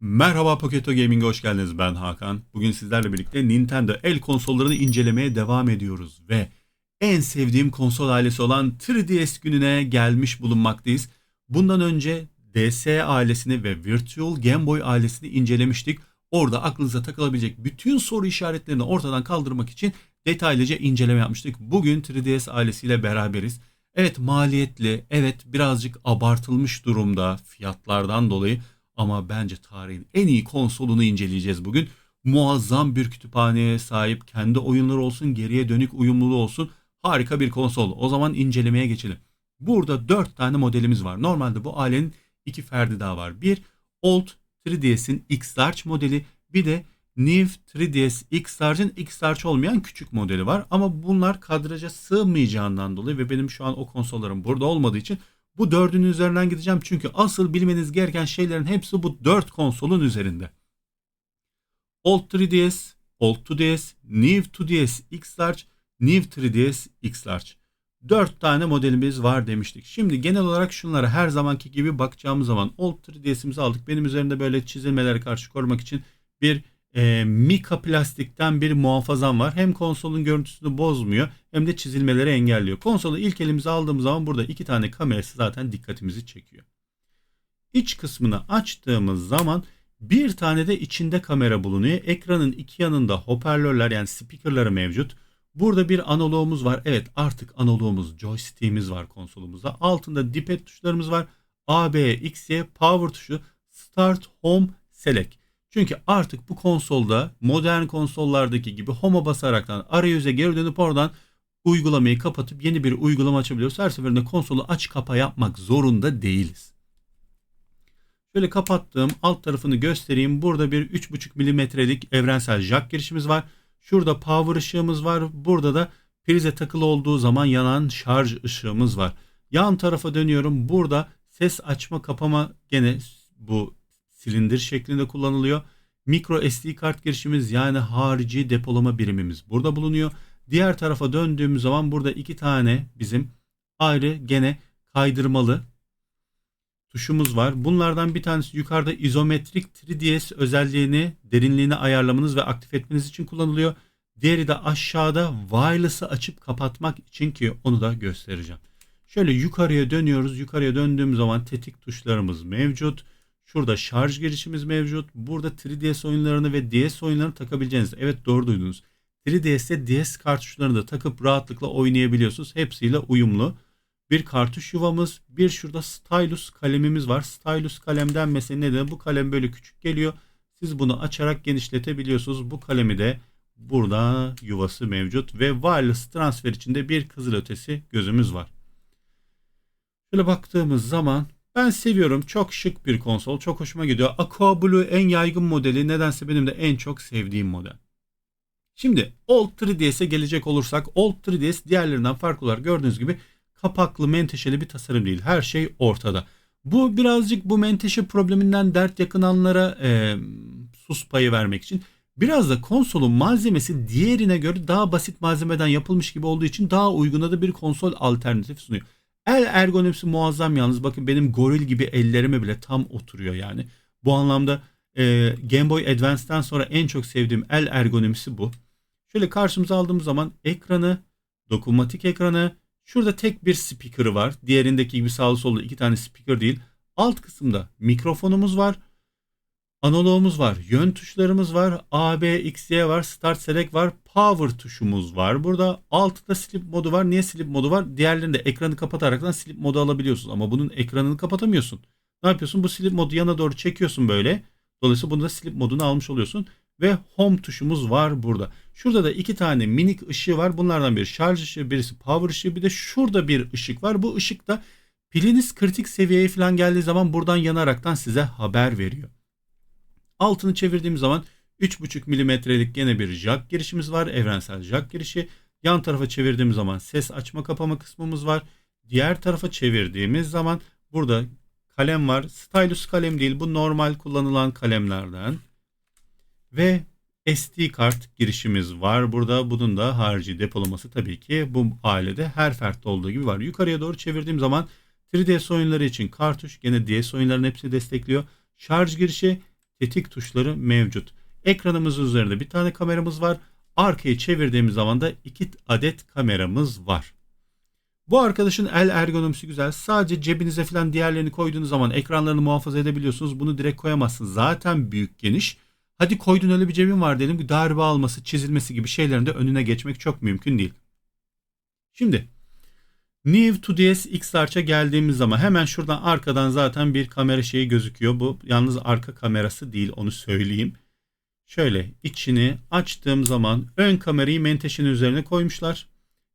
Merhaba Poketo Gaming'e hoş geldiniz. Ben Hakan. Bugün sizlerle birlikte Nintendo el konsollarını incelemeye devam ediyoruz ve en sevdiğim konsol ailesi olan 3DS gününe gelmiş bulunmaktayız. Bundan önce DS ailesini ve Virtual Game Boy ailesini incelemiştik. Orada aklınıza takılabilecek bütün soru işaretlerini ortadan kaldırmak için detaylıca inceleme yapmıştık. Bugün 3DS ailesiyle beraberiz. Evet maliyetli, evet birazcık abartılmış durumda fiyatlardan dolayı ama bence tarihin en iyi konsolunu inceleyeceğiz bugün. Muazzam bir kütüphaneye sahip, kendi oyunları olsun, geriye dönük uyumluluğu olsun. Harika bir konsol. O zaman incelemeye geçelim. Burada 4 tane modelimiz var. Normalde bu ailenin iki ferdi daha var. Bir Old 3DS'in X-Large modeli, bir de New 3DS X-Large'ın X-Large olmayan küçük modeli var. Ama bunlar kadraja sığmayacağından dolayı ve benim şu an o konsollarım burada olmadığı için bu dördünün üzerinden gideceğim. Çünkü asıl bilmeniz gereken şeylerin hepsi bu dört konsolun üzerinde. Old 3DS, Old 2DS, New 2DS X-Large, New 3DS X-Large. 4 tane modelimiz var demiştik. Şimdi genel olarak şunlara her zamanki gibi bakacağımız zaman Old 3DS'imizi aldık. Benim üzerinde böyle çizilmelere karşı korumak için bir e, mika plastikten bir muhafazam var. Hem konsolun görüntüsünü bozmuyor hem de çizilmeleri engelliyor. Konsolu ilk elimize aldığımız zaman burada iki tane kamerası zaten dikkatimizi çekiyor. İç kısmını açtığımız zaman bir tane de içinde kamera bulunuyor. Ekranın iki yanında hoparlörler yani speakerları mevcut. Burada bir analoğumuz var. Evet artık analoğumuz, joystick'imiz var konsolumuzda. Altında dipet tuşlarımız var. A, B, X, Y, power tuşu, start, home, select. Çünkü artık bu konsolda modern konsollardaki gibi home'a basaraktan arayüze geri dönüp oradan uygulamayı kapatıp yeni bir uygulama açabiliyoruz. Her seferinde konsolu aç kapa yapmak zorunda değiliz. Şöyle kapattığım alt tarafını göstereyim. Burada bir 3.5 milimetrelik evrensel jack girişimiz var. Şurada power ışığımız var. Burada da prize takılı olduğu zaman yanan şarj ışığımız var. Yan tarafa dönüyorum. Burada ses açma kapama gene bu silindir şeklinde kullanılıyor. Micro SD kart girişimiz yani harici depolama birimimiz burada bulunuyor. Diğer tarafa döndüğümüz zaman burada iki tane bizim ayrı gene kaydırmalı tuşumuz var. Bunlardan bir tanesi yukarıda izometrik 3DS özelliğini, derinliğini ayarlamanız ve aktif etmeniz için kullanılıyor. Diğeri de aşağıda wireless'ı açıp kapatmak için ki onu da göstereceğim. Şöyle yukarıya dönüyoruz. Yukarıya döndüğüm zaman tetik tuşlarımız mevcut. Şurada şarj girişimiz mevcut. Burada 3DS oyunlarını ve DS oyunlarını takabileceğiniz. Evet doğru duydunuz. 3DS'te DS kartuşlarını da takıp rahatlıkla oynayabiliyorsunuz. Hepsiyle uyumlu. Bir kartuş yuvamız, bir şurada stylus kalemimiz var. Stylus kalemden mesela neden? Bu kalem böyle küçük geliyor. Siz bunu açarak genişletebiliyorsunuz. Bu kalemi de burada yuvası mevcut ve wireless transfer içinde bir kızılötesi gözümüz var. Şöyle baktığımız zaman ben seviyorum. Çok şık bir konsol. Çok hoşuma gidiyor. Aqua Blue en yaygın modeli. Nedense benim de en çok sevdiğim model. Şimdi Old 3DS'e gelecek olursak Old 3DS diğerlerinden farklı olarak gördüğünüz gibi kapaklı menteşeli bir tasarım değil. Her şey ortada. Bu birazcık bu menteşe probleminden dert yakınanlara e, sus payı vermek için biraz da konsolun malzemesi diğerine göre daha basit malzemeden yapılmış gibi olduğu için daha uyguna da bir konsol alternatif sunuyor. El ergonomisi muazzam yalnız. Bakın benim goril gibi ellerime bile tam oturuyor yani. Bu anlamda e, Game Boy Advance'den sonra en çok sevdiğim el ergonomisi bu. Şöyle karşımıza aldığımız zaman ekranı, dokunmatik ekranı, şurada tek bir speaker'ı var. Diğerindeki gibi sağlı sollu iki tane speaker değil. Alt kısımda mikrofonumuz var. Analoğumuz var. Yön tuşlarımız var. A, B, X, Y var. Start Select var. Power tuşumuz var. Burada altta sleep modu var. Niye sleep modu var? Diğerlerinde ekranı kapataraktan sleep modu alabiliyorsun. Ama bunun ekranını kapatamıyorsun. Ne yapıyorsun? Bu sleep modu yana doğru çekiyorsun böyle. Dolayısıyla bunda sleep modunu almış oluyorsun. Ve home tuşumuz var burada. Şurada da iki tane minik ışığı var. Bunlardan biri şarj ışığı, birisi power ışığı. Bir de şurada bir ışık var. Bu ışık da piliniz kritik seviyeye falan geldiği zaman buradan yanaraktan size haber veriyor. Altını çevirdiğim zaman 3.5 milimetrelik gene bir jack girişimiz var. Evrensel jack girişi. Yan tarafa çevirdiğim zaman ses açma kapama kısmımız var. Diğer tarafa çevirdiğimiz zaman burada kalem var. Stylus kalem değil. Bu normal kullanılan kalemlerden. Ve SD kart girişimiz var. Burada bunun da harici depolaması tabii ki bu ailede her fertte olduğu gibi var. Yukarıya doğru çevirdiğim zaman 3DS oyunları için kartuş gene DS oyunların hepsi destekliyor. Şarj girişi tetik tuşları mevcut. Ekranımızın üzerinde bir tane kameramız var. Arkayı çevirdiğimiz zaman da iki adet kameramız var. Bu arkadaşın el ergonomisi güzel. Sadece cebinize falan diğerlerini koyduğunuz zaman ekranlarını muhafaza edebiliyorsunuz. Bunu direkt koyamazsınız. Zaten büyük geniş. Hadi koydun öyle bir cebin var diyelim ki darbe alması, çizilmesi gibi şeylerin de önüne geçmek çok mümkün değil. Şimdi New 2DS X-Large'a geldiğimiz zaman hemen şuradan arkadan zaten bir kamera şeyi gözüküyor. Bu yalnız arka kamerası değil onu söyleyeyim. Şöyle içini açtığım zaman ön kamerayı menteşenin üzerine koymuşlar.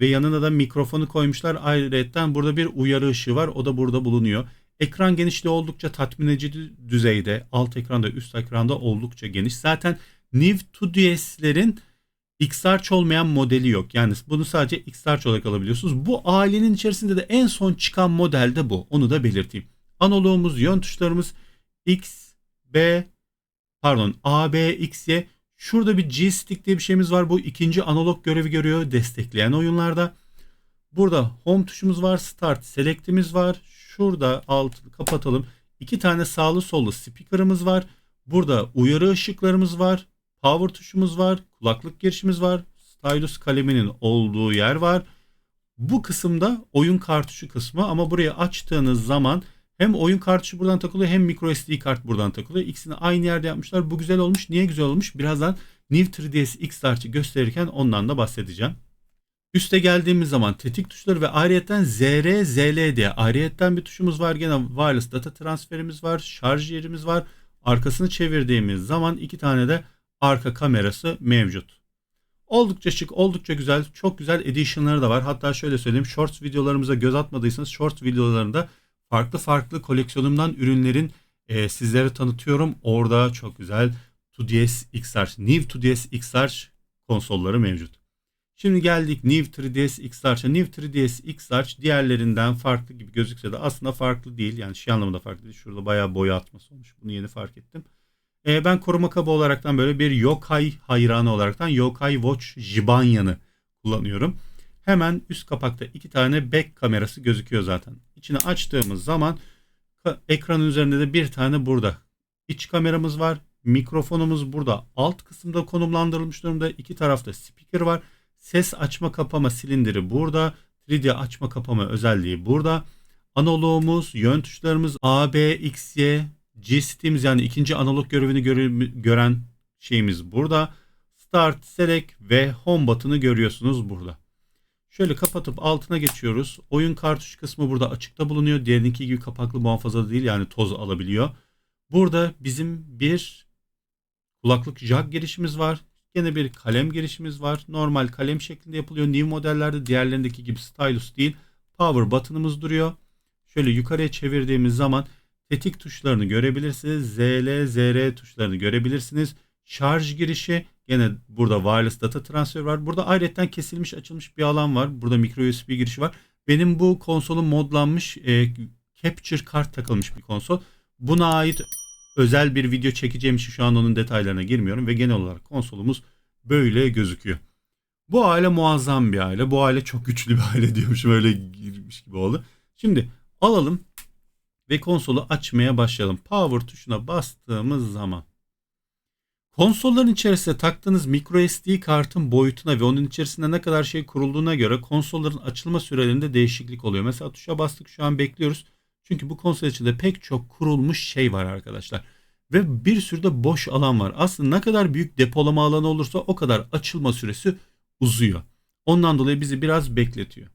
Ve yanına da mikrofonu koymuşlar. Ayrıca burada bir uyarı ışığı var. O da burada bulunuyor. Ekran genişliği oldukça tatmin edici düzeyde. Alt ekranda üst ekranda oldukça geniş. Zaten New 2DS'lerin X-Large olmayan modeli yok. Yani bunu sadece X-Large olarak alabiliyorsunuz. Bu ailenin içerisinde de en son çıkan model de bu. Onu da belirteyim. Analoğumuz, yön tuşlarımız X, B, pardon A, B, X, Y. Şurada bir G-Stick diye bir şeyimiz var. Bu ikinci analog görevi görüyor destekleyen oyunlarda. Burada home tuşumuz var. Start select'imiz var. Şurada alt kapatalım. İki tane sağlı sollu speaker'ımız var. Burada uyarı ışıklarımız var. Power tuşumuz var. Kulaklık girişimiz var. Stylus kaleminin olduğu yer var. Bu kısımda oyun kartuşu kısmı ama burayı açtığınız zaman hem oyun kartuşu buradan takılıyor hem micro SD kart buradan takılıyor. İkisini aynı yerde yapmışlar. Bu güzel olmuş. Niye güzel olmuş? Birazdan New 3ds X-Large'ı gösterirken ondan da bahsedeceğim. Üste geldiğimiz zaman tetik tuşları ve ayrıyetten ZR, ZL diye ayrıyetten bir tuşumuz var. Gene wireless data transferimiz var. Şarj yerimiz var. Arkasını çevirdiğimiz zaman iki tane de arka kamerası mevcut. Oldukça şık, oldukça güzel, çok güzel edition'ları da var. Hatta şöyle söyleyeyim, shorts videolarımıza göz atmadıysanız shorts videolarında farklı farklı koleksiyonumdan ürünlerin e, sizlere tanıtıyorum. Orada çok güzel 2DS XR, New 2DS XR konsolları mevcut. Şimdi geldik New 3DS XR. New 3DS XR diğerlerinden farklı gibi gözükse de aslında farklı değil. Yani şey anlamında farklı değil. Şurada bayağı boya atması olmuş. Bunu yeni fark ettim. E, ben koruma kabı olaraktan böyle bir Yokai hayranı olaraktan Yokai Watch Jibanyan'ı kullanıyorum. Hemen üst kapakta iki tane back kamerası gözüküyor zaten. İçini açtığımız zaman ekranın üzerinde de bir tane burada. İç kameramız var. Mikrofonumuz burada. Alt kısımda konumlandırılmış durumda. İki tarafta speaker var. Ses açma kapama silindiri burada. 3D açma kapama özelliği burada. Analoğumuz, yön tuşlarımız A, B, X, Y, G-Steams yani ikinci analog görevini göre, gören şeyimiz burada. Start, Select ve Home button'ı görüyorsunuz burada. Şöyle kapatıp altına geçiyoruz. Oyun kartuş kısmı burada açıkta bulunuyor. Diğerinki gibi kapaklı muhafaza değil yani toz alabiliyor. Burada bizim bir kulaklık jack girişimiz var. Yine bir kalem girişimiz var. Normal kalem şeklinde yapılıyor. New modellerde diğerlerindeki gibi stylus değil. Power button'ımız duruyor. Şöyle yukarıya çevirdiğimiz zaman tetik tuşlarını görebilirsiniz. ZL, ZR tuşlarını görebilirsiniz. Şarj girişi Yine burada wireless data transfer var. Burada ayrıca kesilmiş açılmış bir alan var. Burada micro USB girişi var. Benim bu konsolun modlanmış e, capture kart takılmış bir konsol. Buna ait özel bir video çekeceğim için şu an onun detaylarına girmiyorum ve genel olarak konsolumuz böyle gözüküyor. Bu aile muazzam bir aile. Bu aile çok güçlü bir aile diyormuşum öyle girmiş gibi oldu. Şimdi alalım ve konsolu açmaya başlayalım. Power tuşuna bastığımız zaman Konsolların içerisinde taktığınız microSD kartın boyutuna ve onun içerisinde ne kadar şey kurulduğuna göre konsolların açılma sürelerinde değişiklik oluyor. Mesela tuşa bastık şu an bekliyoruz. Çünkü bu konsol içinde pek çok kurulmuş şey var arkadaşlar. Ve bir sürü de boş alan var. Aslında ne kadar büyük depolama alanı olursa o kadar açılma süresi uzuyor. Ondan dolayı bizi biraz bekletiyor.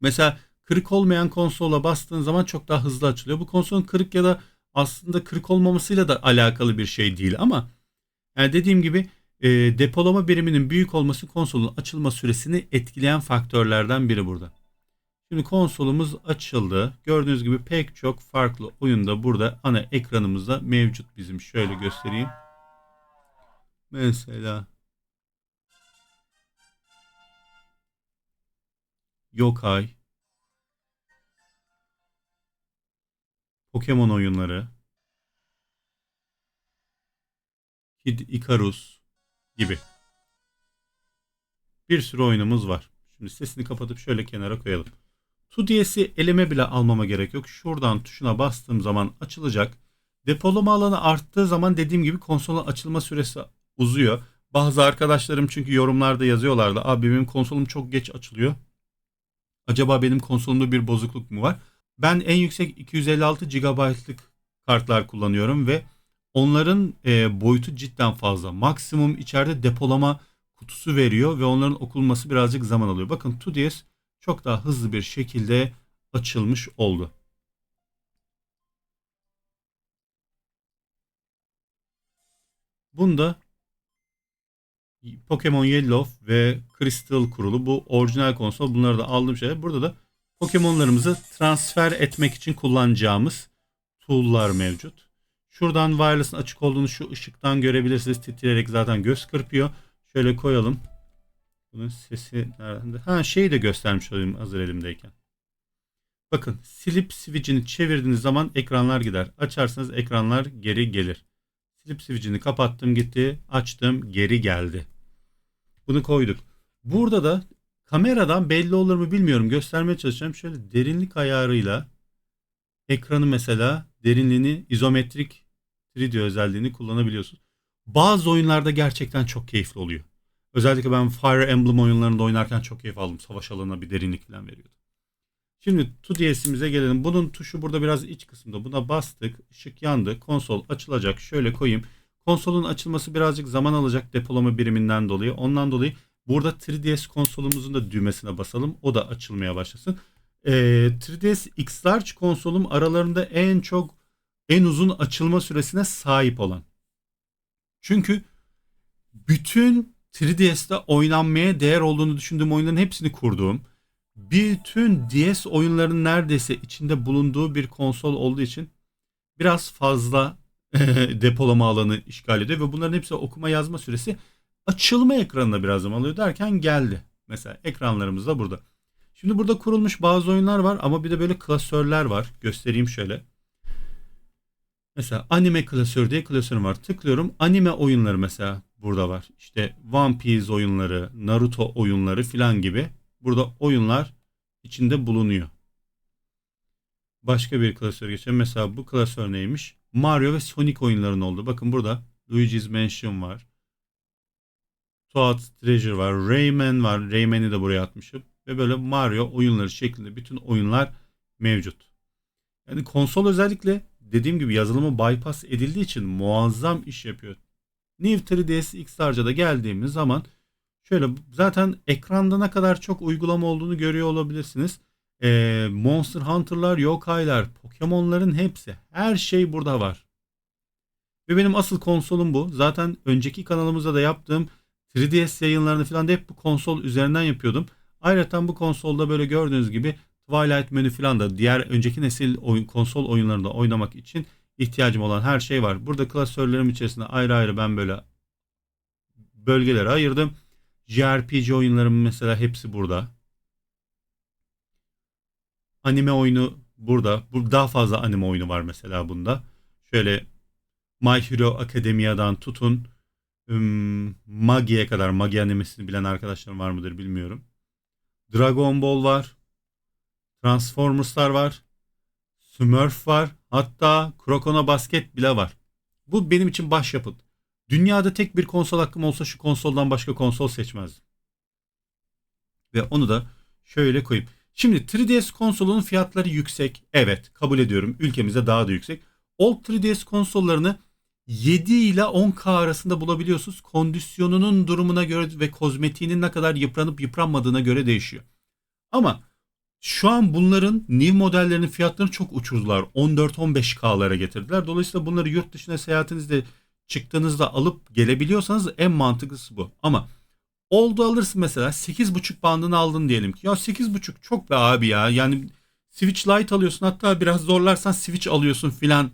Mesela kırık olmayan konsola bastığın zaman çok daha hızlı açılıyor. Bu konsolun kırık ya da aslında kırık olmamasıyla da alakalı bir şey değil ama yani dediğim gibi e, depolama biriminin büyük olması konsolun açılma süresini etkileyen faktörlerden biri burada. Şimdi konsolumuz açıldı. Gördüğünüz gibi pek çok farklı oyunda burada ana ekranımızda mevcut bizim. Şöyle göstereyim. Mesela Yokai Pokemon oyunları Kid Icarus gibi. Bir sürü oyunumuz var. Şimdi sesini kapatıp şöyle kenara koyalım. 2DS'i eleme bile almama gerek yok. Şuradan tuşuna bastığım zaman açılacak Depolama alanı arttığı zaman dediğim gibi konsolun açılma süresi uzuyor. Bazı arkadaşlarım çünkü yorumlarda yazıyorlardı. Abi benim konsolum çok geç açılıyor. Acaba benim konsolumda bir bozukluk mu var? Ben en yüksek 256 GB'lık kartlar kullanıyorum ve onların e, boyutu cidden fazla. Maksimum içeride depolama kutusu veriyor ve onların okunması birazcık zaman alıyor. Bakın 2DS çok daha hızlı bir şekilde açılmış oldu. Bunda Pokemon Yellow ve Crystal kurulu. Bu orijinal konsol. Bunları da aldığım şeyler. Burada da Pokemon'larımızı transfer etmek için kullanacağımız tool'lar mevcut. Şuradan wireless'ın açık olduğunu şu ışıktan görebilirsiniz. Titreyerek zaten göz kırpıyor. Şöyle koyalım. Bunun sesi nerede? Ha şeyi de göstermiş olayım hazır elimdeyken. Bakın silip switch'ini çevirdiğiniz zaman ekranlar gider. Açarsanız ekranlar geri gelir. Silip switch'ini kapattım gitti. Açtım geri geldi. Bunu koyduk. Burada da kameradan belli olur mu bilmiyorum. Göstermeye çalışacağım. Şöyle derinlik ayarıyla ekranı mesela derinliğini izometrik 3D özelliğini kullanabiliyorsunuz. Bazı oyunlarda gerçekten çok keyifli oluyor. Özellikle ben Fire Emblem oyunlarında oynarken çok keyif aldım. Savaş alanına bir derinlik falan veriyordu. Şimdi 2DS'imize gelelim. Bunun tuşu burada biraz iç kısımda. Buna bastık. ışık yandı. Konsol açılacak. Şöyle koyayım. Konsolun açılması birazcık zaman alacak depolama biriminden dolayı. Ondan dolayı burada 3DS konsolumuzun da düğmesine basalım. O da açılmaya başlasın. Ee, 3DS X-Large konsolum aralarında en çok en uzun açılma süresine sahip olan. Çünkü bütün 3DS'te oynanmaya değer olduğunu düşündüğüm oyunların hepsini kurduğum, bütün DS oyunların neredeyse içinde bulunduğu bir konsol olduğu için biraz fazla depolama alanı işgal ediyor ve bunların hepsi okuma yazma süresi açılma ekranına biraz zaman alıyor derken geldi. Mesela ekranlarımız da burada. Şimdi burada kurulmuş bazı oyunlar var ama bir de böyle klasörler var. Göstereyim şöyle. Mesela anime klasörü diye klasörüm var. Tıklıyorum. Anime oyunları mesela burada var. İşte One Piece oyunları, Naruto oyunları filan gibi. Burada oyunlar içinde bulunuyor. Başka bir klasör geçelim. Mesela bu klasör neymiş? Mario ve Sonic oyunların oldu. Bakın burada Luigi's Mansion var. Toad's Treasure var. Rayman var. Rayman'i de buraya atmışım. Ve böyle Mario oyunları şeklinde bütün oyunlar mevcut. Yani konsol özellikle dediğim gibi yazılımı bypass edildiği için muazzam iş yapıyor. New 3ds XR'ca da geldiğimiz zaman şöyle zaten ekranda ne kadar çok uygulama olduğunu görüyor olabilirsiniz. Ee, Monster Hunter'lar, Yokai'lar, Pokemon'ların hepsi her şey burada var. Ve benim asıl konsolum bu. Zaten önceki kanalımızda da yaptığım 3DS yayınlarını falan da hep bu konsol üzerinden yapıyordum. Ayrıca bu konsolda böyle gördüğünüz gibi Twilight menü falan da diğer önceki nesil oyun, konsol oyunlarında oynamak için ihtiyacım olan her şey var. Burada klasörlerim içerisinde ayrı ayrı ben böyle bölgelere ayırdım. JRPG oyunlarım mesela hepsi burada. Anime oyunu burada. Bu daha fazla anime oyunu var mesela bunda. Şöyle My Hero Academia'dan tutun um, Magi'ye kadar Magi animesini bilen arkadaşlarım var mıdır bilmiyorum. Dragon Ball var. Transformers'lar var. Smurf var. Hatta Krokona Basket bile var. Bu benim için başyapıt. Dünyada tek bir konsol hakkım olsa şu konsoldan başka konsol seçmezdim. Ve onu da şöyle koyayım. Şimdi 3DS konsolunun fiyatları yüksek. Evet kabul ediyorum. Ülkemizde daha da yüksek. Old 3DS konsollarını 7 ile 10K arasında bulabiliyorsunuz. Kondisyonunun durumuna göre ve kozmetiğinin ne kadar yıpranıp yıpranmadığına göre değişiyor. Ama şu an bunların new modellerinin fiyatlarını çok uçurdular. 14-15K'lara getirdiler. Dolayısıyla bunları yurt dışına seyahatinizde çıktığınızda alıp gelebiliyorsanız en mantıklısı bu. Ama oldu alırsın mesela 8.5 bandını aldın diyelim ki. Ya 8.5 çok be abi ya. Yani Switch Lite alıyorsun hatta biraz zorlarsan Switch alıyorsun filan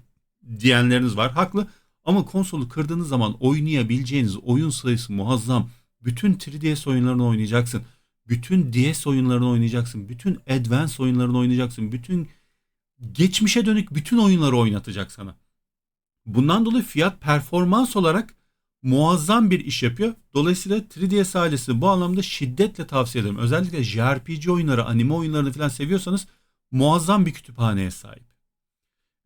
diyenleriniz var. Haklı. Ama konsolu kırdığınız zaman oynayabileceğiniz oyun sayısı muazzam. Bütün 3DS oyunlarını oynayacaksın. Bütün DS oyunlarını oynayacaksın. Bütün Advance oyunlarını oynayacaksın. Bütün geçmişe dönük bütün oyunları oynatacak sana. Bundan dolayı fiyat performans olarak muazzam bir iş yapıyor. Dolayısıyla 3DS ailesi bu anlamda şiddetle tavsiye ederim. Özellikle JRPG oyunları, anime oyunlarını falan seviyorsanız muazzam bir kütüphaneye sahip.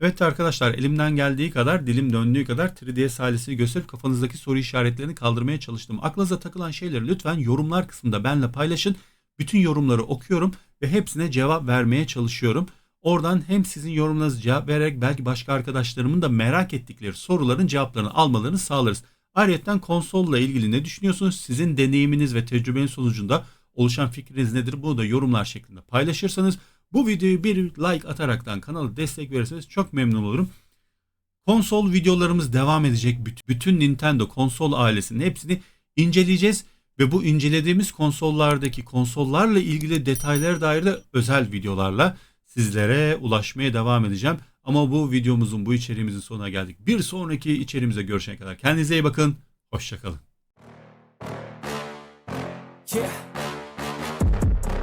Evet arkadaşlar elimden geldiği kadar dilim döndüğü kadar 3DS ailesini gösterip kafanızdaki soru işaretlerini kaldırmaya çalıştım. Aklınıza takılan şeyleri lütfen yorumlar kısmında benimle paylaşın. Bütün yorumları okuyorum ve hepsine cevap vermeye çalışıyorum. Oradan hem sizin yorumlarınızı cevap vererek belki başka arkadaşlarımın da merak ettikleri soruların cevaplarını almalarını sağlarız. Ayrıca konsolla ilgili ne düşünüyorsunuz? Sizin deneyiminiz ve tecrübeniz sonucunda oluşan fikriniz nedir? Bunu da yorumlar şeklinde paylaşırsanız bu videoyu bir like ataraktan kanala destek verirseniz çok memnun olurum. Konsol videolarımız devam edecek. Büt- Bütün Nintendo konsol ailesinin hepsini inceleyeceğiz ve bu incelediğimiz konsollardaki konsollarla ilgili detaylara dair de özel videolarla sizlere ulaşmaya devam edeceğim. Ama bu videomuzun, bu içeriğimizin sonuna geldik. Bir sonraki içeriğimize görüşene kadar kendinize iyi bakın. Hoşçakalın. Yeah.